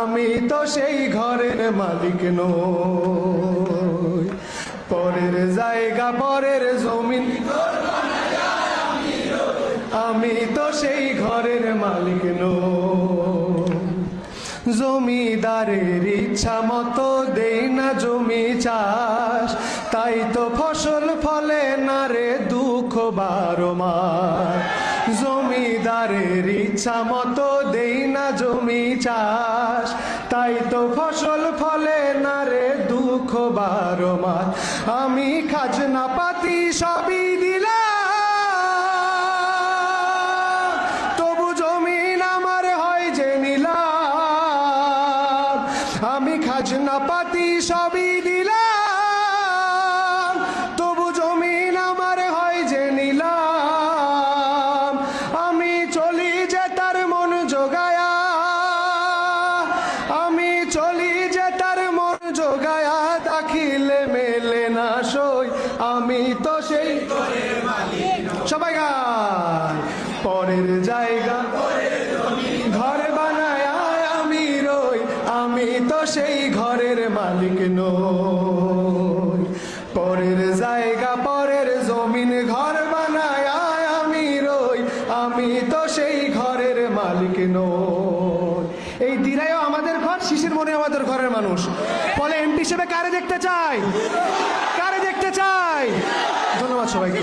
আমি তো সেই ঘরের মালিক নই। পরের জায়গা, পরের জমিন। আমি তো সেই ঘরের মালিক নই। জমিদারের ইচ্ছা মতো দেই না জমি চাষ। তাই তো ফসল ফলে না রে দুঃখ বারো মাস। জমিদারের ইচ্ছা মতো না চাষ, তাই তো ফসল ফলে না রে দুঃখ বারো মাস আমি খাজনা পাতি সবই দিলাম আমি খাজনা পাতি সবই দিলাম। আমি তো সেই সবাই গান। পরের জায়গা, ঘর বানায় আমি রই। আমি তো সেই ঘরের মালিক নই। পরের জায়গা, পরের জমিন, ঘর বানায় আমি রই। আমি তো সেই ঘরের মালিক নই। এই দিরাইও আমাদের ঘর, শিশির মনে আমাদের ঘরের মানুষ। ফলে এমপি হিসেবে কারে দেখতে চাই নাই ধন্যবাদ সবাইকে।